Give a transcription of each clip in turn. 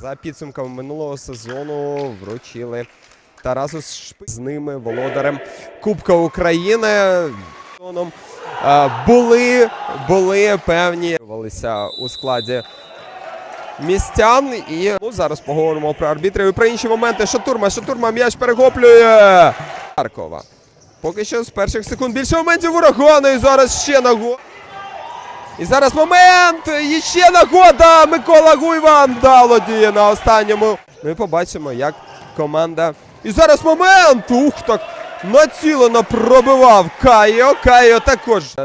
За підсумками минулого сезону вручили Тарасу з ними володарем Кубка України. Е, Були, були певні у складі містян. І ну, зараз поговоримо про арбітрів і про інші моменти. Шатурма, Шатурма м'яч перехоплює Харкова. Поки що з перших секунд більше моментів урагону. І зараз ще нагода. І зараз момент! І ще нагода! Микола Гуйван дало діє на останньому. Ми побачимо, як команда. І зараз момент! Ух так! Націлено пробивав Кайо. Кайо також е,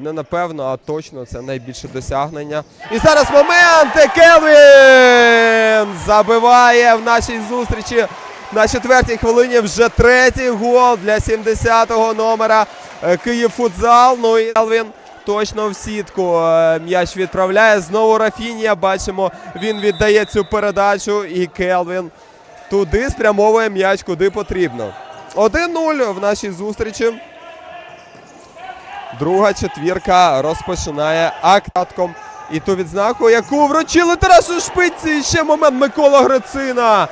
не напевно, а точно це найбільше досягнення. І зараз момент! Келвін забиває в нашій зустрічі на четвертій хвилині вже третій гол для 70-го номера е, Київ футзал. Ну і Келвін точно в сітку е, м'яч відправляє. Знову Рафінія. Бачимо, він віддає цю передачу. І Келвін туди спрямовує м'яч куди потрібно. 1-0 в нашій зустрічі. Друга четвірка розпочинає актатком. І ту відзнаку, яку вручили Тарасу Шпиці. І ще момент Микола Грицина.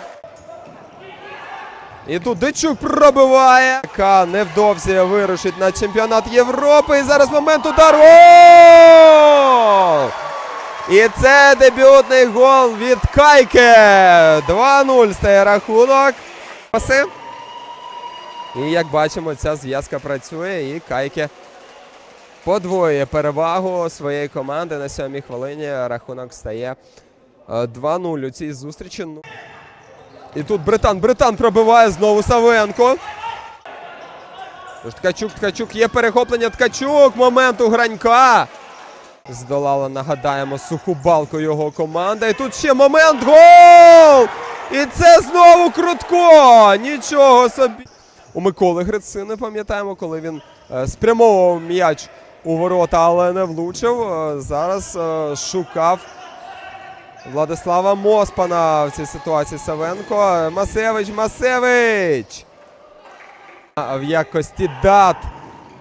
І тут Дичук пробиває. Яка невдовзі вирушить на чемпіонат Європи. І зараз момент удару. І це дебютний гол від Кайки. 2-0 стає рахунок. І як бачимо, ця зв'язка працює, і Кайке подвоює перевагу своєї команди на сьомій хвилині. Рахунок стає е, 2-0 у цій зустрічі. І тут Британ, Британ пробиває знову Савенко. Ткачук, Ткачук, є перехоплення Ткачук. Момент у Гранька. Здолала, нагадаємо, суху балку його команда. І тут ще момент. Гол! І це знову Крутко! Нічого собі. У Миколи Грицини пам'ятаємо, коли він е, спрямовував м'яч у ворота, але не влучив. Е, зараз е, шукав Владислава Моспана в цій ситуації Савенко. Масевич, Масевич! В якості дат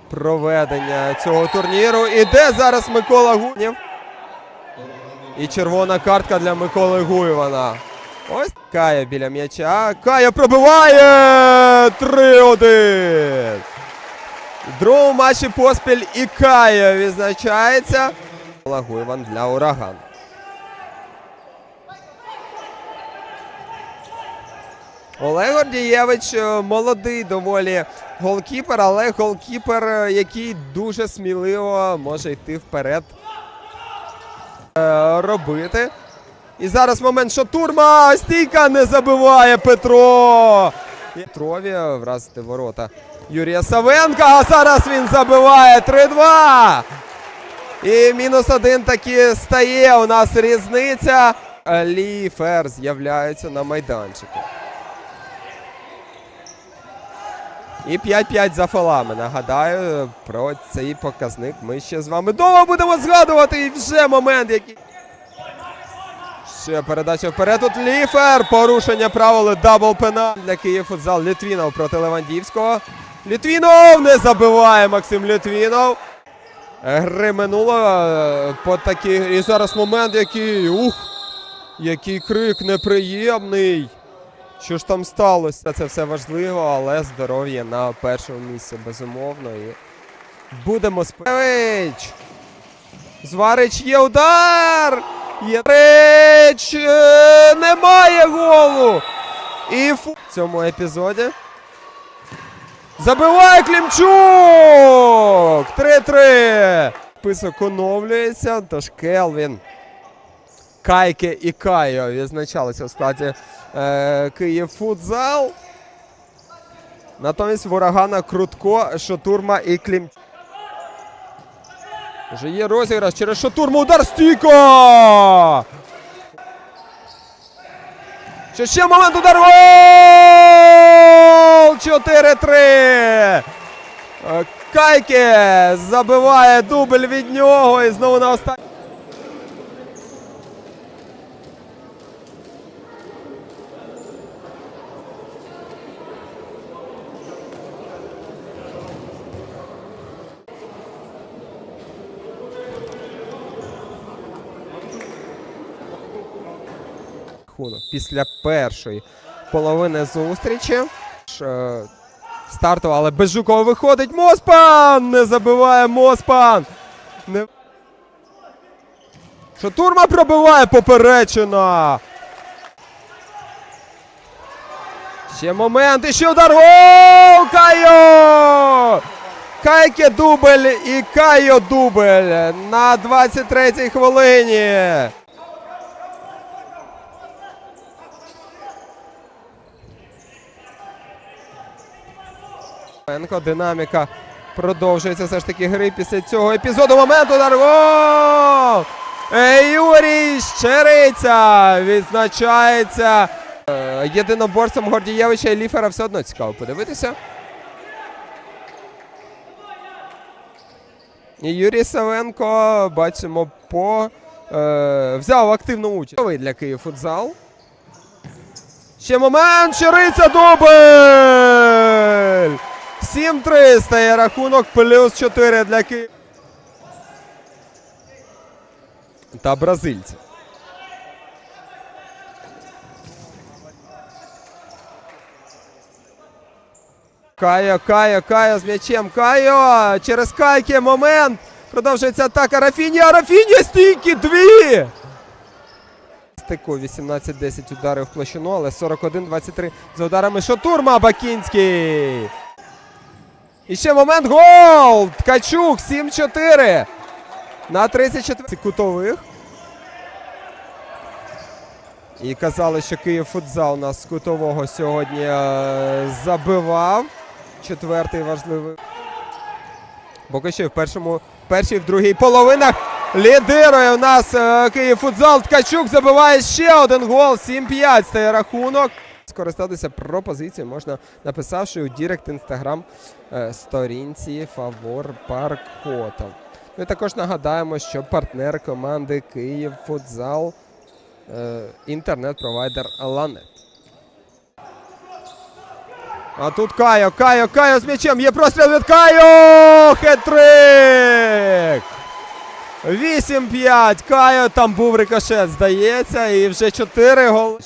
проведення цього турніру. Іде зараз Микола Гунєв. І червона картка для Миколи Гуєвана. Ось Кая біля м'яча. Кая пробиває 3-1. В другому матчі поспіль і Кая відзначається. Гуєван для ураган. Олег Гордієвич е, молодий доволі голкіпер, але голкіпер, е, який дуже сміливо може йти вперед. е, Робити. І зараз момент, що турма стійка не забиває Петро. Петрові вразити ворота Юрія Савенка. А зараз він забиває 3-2. І мінус один таки стає. У нас різниця. Лі Фер з'являється на майданчику. І 5-5 за фолами. Нагадаю, про цей показник ми ще з вами довго будемо згадувати. І вже момент, який. Ще передача вперед. Тут Ліфер. Порушення правил дабл пена для Київ футзал Літвінов проти Левандівського. Літвінов не забиває Максим Літвінов. Гри минуло е, по такій. І зараз момент, який. Ух! Який крик неприємний. Що ж там сталося? Це все важливо, але здоров'я на першому місці, безумовно. І будемо спевич. Зварич є удар! Є! Е, Немає голу! І фу... в цьому епізоді. Забиває Клімчук! 3-3. Список оновлюється, тож Келвін. Кайке і Кайо відзначалися у складі Київ футзал. Натомість в урагана Крутко, Шотурма і Клім. Вже є розіграш через Шотурму. Удар стійка! Ще ще момент удар. Гол! 4-3. Е, Кайке забиває дубль від нього і знову на останній. Рахунок після першої половини зустрічі. Е, Стартова, але Безжукова виходить. Моспан! Не забиває Моспан! Не... Шатурма пробиває поперечина. Ще момент, і ще удар. Гол! Кайо! Кайке дубль і Кайо дубль на 23-й хвилині. Динаміка продовжується все ж таки гри після цього епізоду. Момент удар. Гол! Е, Юрій Щериця відзначається е, єдиноборцем Гордієвича і Ліфера. Все одно цікаво подивитися. Юрій Савенко, бачимо, по, е, взяв активну участь. Для Київ футзал. Ще момент. Щириця дубль! 7-3 стає рахунок, плюс 4 для Києва. Та бразильці. Кайо, Кайо, Кайо з м'ячем. Кайо! Через Кайки момент. Продовжується атака. Рафінія, Рафінія, стійки, дві! Стику 18-10 ударив площину, але 41-23 за ударами Шотурма Бакінський. І ще момент гол! Ткачук 7-4. На 34 кутових. І казали, що Київ футзал у нас з кутового сьогодні е, забивав. Четвертий важливий. Поки що в першому, першій, в другій половинах лідирує у нас е, Київ футзал. Ткачук забиває ще один гол. 7-5 стає рахунок. Скористатися пропозицією можна, написавши у Дірект інстаграм сторінці Фавор Паркота. Ну і також нагадаємо, що партнер команди Київ футзал е, інтернет-провайдер Ланет. А тут Кайо, Кайо, Кайо з м'ячем. Є простріл від Кайо! Хет-трик! 8-5. Кайо там був рикошет, здається, і вже 4 голи.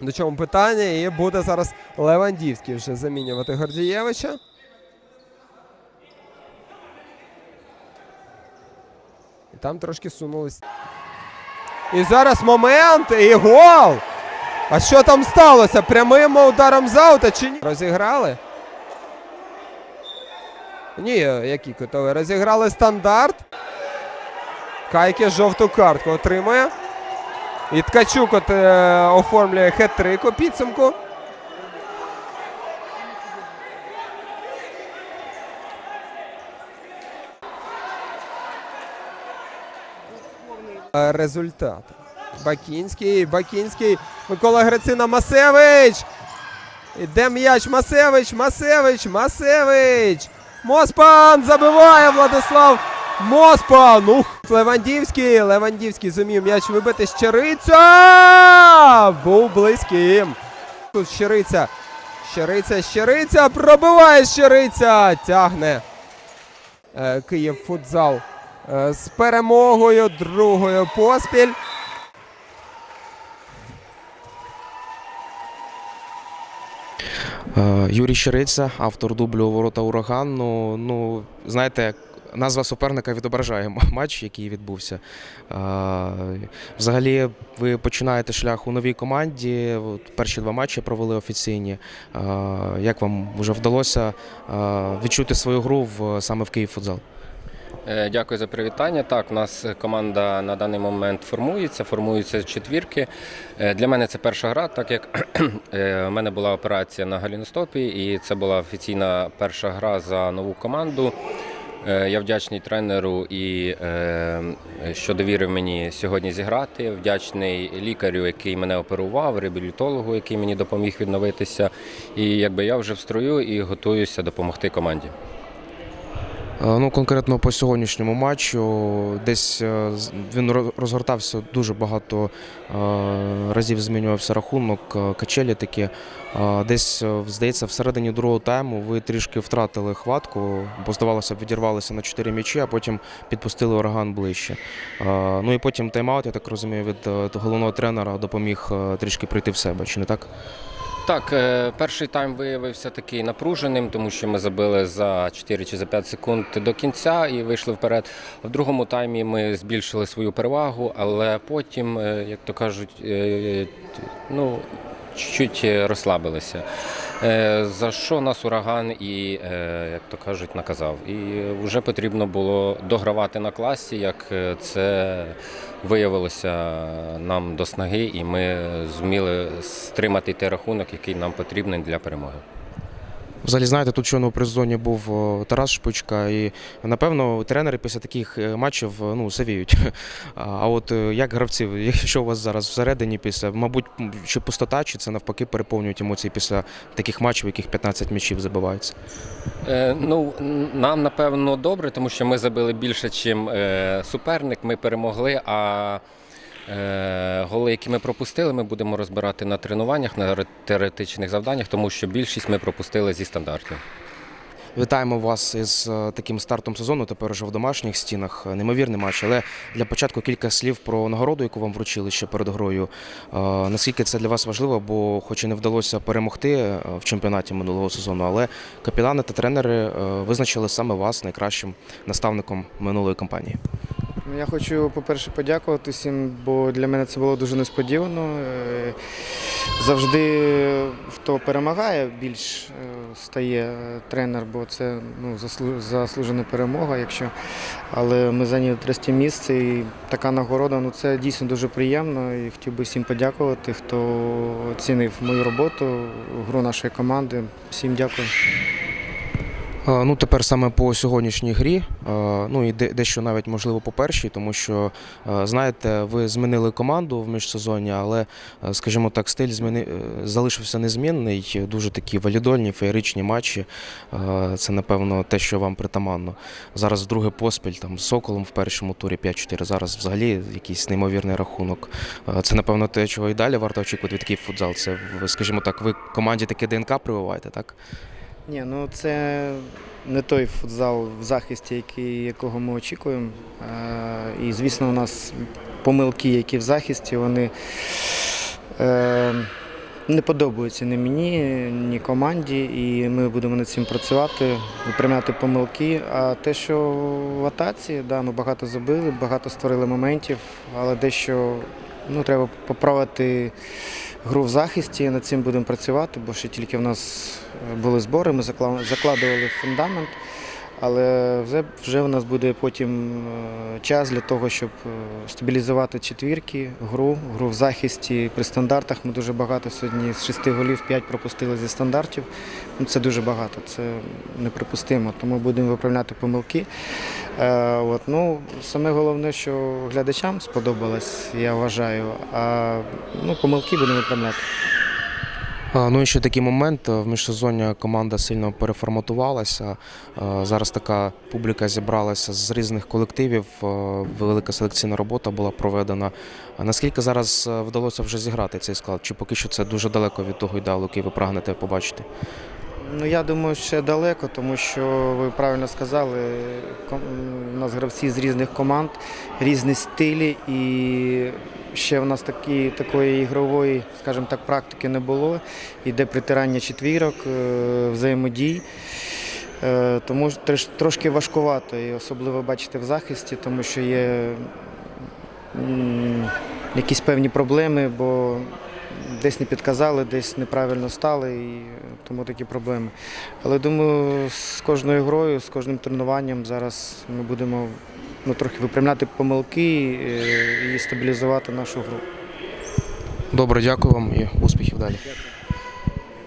До чому питання? І буде зараз Левандівський вже замінювати Гордієвича. І там трошки сунулись. І зараз момент і гол! А що там сталося? Прямим ударом з аута чи ні? Розіграли? Ні, який кутовий. Розіграли стандарт. Кайки жовту картку отримує. І Ткачук от, е, оформлює хет-трик у підсумку. Е, Результат. Бакінський, Бакінський, Микола Грицина, Масевич. Іде м'яч Масевич, Масевич, Масевич. Моспан забиває Владислав Моспан. Ух, Левандівський. Левандівський зумів м'яч вибити. Щириця! Був близьким. Тут Щириця. Щириця, Щириця. Пробиває Щириця. Тягне. Е, Київ футзал е, з перемогою другою поспіль. Е, Юрій Щириця, автор дублю Ворота Ураган. Ну, ну знаєте, назва суперника відображає матч, який відбувся. Е, Взагалі, ви починаєте шлях у новій команді. Перші два матчі провели офіційні. Е, Як вам вже вдалося е, відчути свою гру в саме в Київ футзал? Е, Дякую за привітання. Так, у нас команда на даний момент формується, формуються четвірки. Е, Для мене це перша гра, так як е, в мене була операція на галіностопі, і це була офіційна перша гра за нову команду. Е, Я вдячний тренеру і е, що довірив мені сьогодні зіграти. Вдячний лікарю, який мене оперував, реабілітологу, який мені допоміг відновитися. І якби я вже в строю і готуюся допомогти команді. Ну, конкретно по сьогоднішньому матчу десь е, він розгортався дуже багато е, разів змінювався рахунок, е, качелі такі. Е, Десь, е, здається, всередині другого тайму ви трішки втратили хватку, бо здавалося б, відірвалися на 4 м'ячі, а потім підпустили ураган ближче. Е, Ну і потім тайм-аут, я так розумію, від е, головного тренера допоміг е, трішки прийти в себе, чи не так? Так, е, перший тайм виявився такий напруженим, тому що ми забили за 4 чи за 5 секунд до кінця і вийшли вперед. В другому таймі ми збільшили свою перевагу, але потім, е, як то кажуть, е, ну, чуть-чуть розслабилися. Е, За що нас ураган і, е, як то кажуть, наказав. І вже потрібно було догравати на класі, як е, це виявилося нам до снаги, і ми зуміли стримати той рахунок, який нам потрібен для перемоги. Взагалі, знаєте, тут щойно у призоні був Тарас Шпичка, і напевно тренери після таких е, матчів е, ну, савіють. А от е, як гравці, що у вас зараз всередині після, мабуть, чи пустота, чи це навпаки переповнюють емоції після таких матчів, яких 15 м'ячів забивається? Е, ну, нам напевно добре, тому що ми забили більше, ніж суперник. Ми перемогли. А голи, які ми пропустили, ми будемо розбирати на тренуваннях, на теоретичних завданнях, тому що більшість ми пропустили зі стандартів. Вітаємо вас із е, таким стартом сезону. Тепер вже в домашніх стінах. Е, Неймовірний матч. Але для початку кілька слів про нагороду, яку вам вручили ще перед грою. Е, Наскільки це для вас важливо, бо, хоч і не вдалося перемогти е, в чемпіонаті минулого сезону, але капітани та тренери е, визначили саме вас найкращим наставником минулої кампанії. Ну, Я хочу, по-перше, подякувати всім, бо для мене це було дуже несподівано. Е, Завжди хто перемагає, більш е, стає е, тренер, бо це ну, заслужена перемога. Якщо... Але ми зайняли третє місце і така нагорода, ну це дійсно дуже приємно. І хотів би всім подякувати, хто оцінив мою роботу, гру нашої команди. Всім дякую. Ну, тепер саме по сьогоднішній грі, ну і дещо навіть можливо по першій, тому що знаєте, ви змінили команду в міжсезонні, але, скажімо так, стиль зміни... е, залишився незмінний. Дуже такі валідольні, феєричні матчі. Це, напевно, те, що вам притаманно. Зараз вдруге поспіль там з Соколом в першому турі 5-4. Зараз взагалі якийсь неймовірний рахунок. Це, напевно, те, чого і далі варто очікувати від такий футзал. Це, скажімо так, ви команді таке ДНК прививаєте, так? Ні, ну це не той футзал в захисті, який, якого ми очікуємо. І, звісно, у нас помилки, які в захисті, вони е, не подобаються ні мені, ні команді, і ми будемо над цим працювати, виправляти помилки. А те, що в атаці, да, ми багато забили, багато створили моментів, але дещо ну, треба поправити гру в захисті, над цим будемо працювати, бо ще тільки в нас е, були збори, ми закла- закладували фундамент, але вже, вже в нас буде потім е, час для того, щоб е, стабілізувати четвірки, гру, гру в захисті. При стандартах ми дуже багато сьогодні з шести голів п'ять пропустили зі стандартів. Ну, це дуже багато, це неприпустимо, тому будемо виправляти помилки. Е, от, ну, саме головне, що глядачам сподобалось, я вважаю, а ну, помилки будемо виправляти. Ну і ще такий момент. В міжсезоння команда сильно переформатувалася. Зараз така публіка зібралася з різних колективів. Велика селекційна робота була проведена. Наскільки зараз е, вдалося вже зіграти цей склад? Чи поки що це дуже далеко від того ідеалу, який ви прагнете побачити? Ну, я думаю, ще далеко, тому що ви правильно сказали, у нас гравці з різних команд, різні стилі, і ще в нас такі, такої ігрової, скажімо так, практики не було. Іде притирання четвірок, е, взаємодій. Е, Тому трошки важкувато, і особливо бачите в захисті, тому що є якісь певні проблеми, бо десь не підказали, десь неправильно стали, і е, тому такі проблеми. Але думаю, з кожною грою, з кожним тренуванням зараз ми будемо ну, трохи випрямляти помилки е, і стабілізувати нашу гру. Добре, дякую вам і успіхів далі.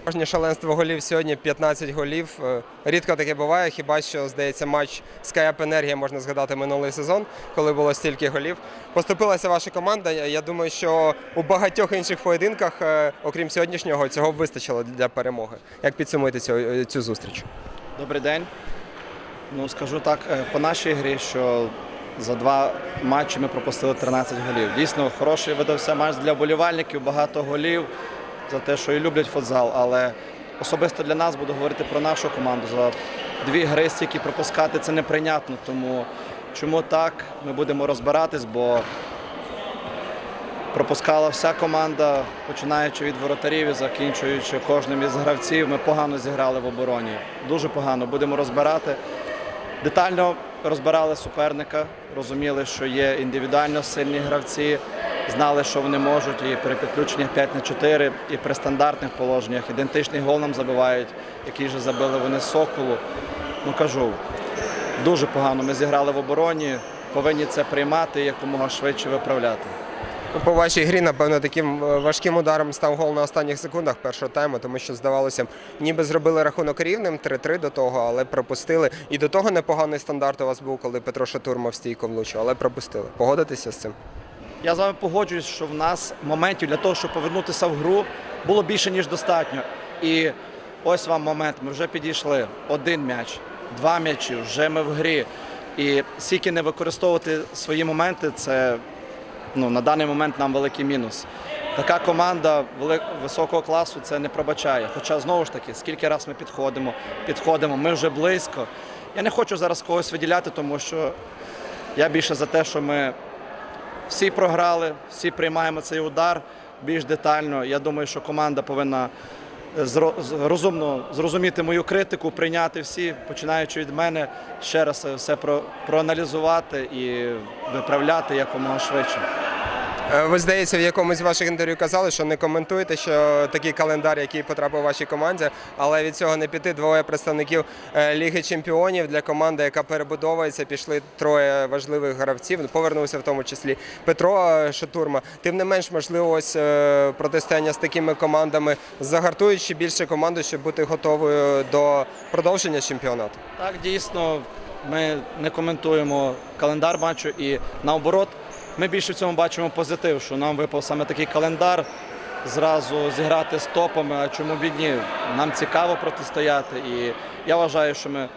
Кожне шаленство голів сьогодні 15 голів. Е, Рідко таке буває. Хіба що здається, матч Skype Енергія можна згадати минулий сезон, коли було стільки голів. Поступилася ваша команда. Я думаю, що у багатьох інших поєдинках, е, окрім сьогоднішнього, цього вистачило для перемоги. Як підсумуєте цю, цю зустріч? Добрий день. Ну, скажу так, е, по нашій грі, що за два матчі ми пропустили 13 голів. Дійсно, хороший видався матч для вболівальників, багато голів за те, що і люблять футзал. Але особисто для нас буду говорити про нашу команду. За дві гри стільки пропускати це неприйнятно. Тому чому так, ми будемо розбиратись, бо пропускала вся команда, починаючи від воротарів і закінчуючи кожним із гравців. Ми погано зіграли в обороні. Дуже погано. Будемо розбирати. Детально розбирали суперника, розуміли, що є індивідуально сильні гравці, знали, що вони можуть, і при підключеннях 5 на 4, і при стандартних положеннях. Ідентичний гол нам забивають, який же забили вони соколу. Ну кажу, дуже погано ми зіграли в обороні, повинні це приймати і якомога швидше виправляти. Ну, По вашій грі, напевно, таким е, важким ударом став гол на останніх секундах першого тайму, тому що здавалося, ніби зробили рахунок рівним 3-3 до того, але пропустили. І до того непоганий стандарт у вас був, коли Петро Шатурма в стійку влучив, але пропустили. Погодитеся з цим? Я з вами погоджуюсь, що в нас моментів для того, щоб повернутися в гру, було більше, ніж достатньо. І ось вам момент. Ми вже підійшли. Один м'яч, два м'ячі, вже ми в грі. І скільки не використовувати свої моменти, це ну, на даний момент нам великий мінус. Така команда високого класу це не пробачає. Хоча знову ж таки, скільки раз ми підходимо, підходимо, ми вже близько. Я не хочу зараз когось виділяти, тому що я більше за те, що ми всі програли, всі приймаємо цей удар більш детально. Я думаю, що команда повинна зро- розумно зрозуміти мою критику, прийняти всі, починаючи від мене, ще раз все про, проаналізувати і виправляти якомога швидше. Е, Ви, здається, в якомусь з ваших інтерв'ю казали, що не коментуєте, що такий календар, який потрапив вашій команді, але від цього не піти. Двоє представників е, Ліги Чемпіонів для команди, яка перебудовується, пішли троє важливих гравців. ну, Повернувся в тому числі Петро Шатурма. Тим не менш, можливо, ось е, протистояння з такими командами загартують ще більше команду, щоб бути готовою до продовження чемпіонату. Так, дійсно, ми не коментуємо календар матчу і наоборот, ми більше в цьому бачимо позитив, що нам випав саме такий календар. Зразу зіграти з топами, а чому б ні? Нам цікаво протистояти. І я вважаю, що ми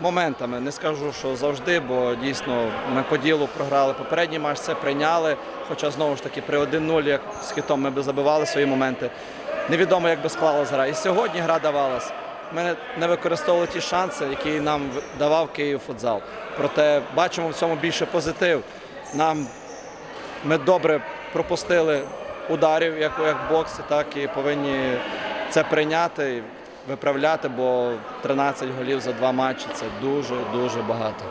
моментами не скажу, що завжди, бо дійсно ми по ділу програли попередній матч, це прийняли. Хоча знову ж таки при 1-0, як з хітом ми би забивали свої моменти. Невідомо, як би склалась гра. І сьогодні гра давалась. Ми не використовували ті шанси, які нам давав Київ футзал. Проте бачимо в цьому більше позитив. Нам ми добре пропустили ударів, як, як боксі, так і повинні це прийняти і виправляти, бо 13 голів за два матчі це дуже дуже багато.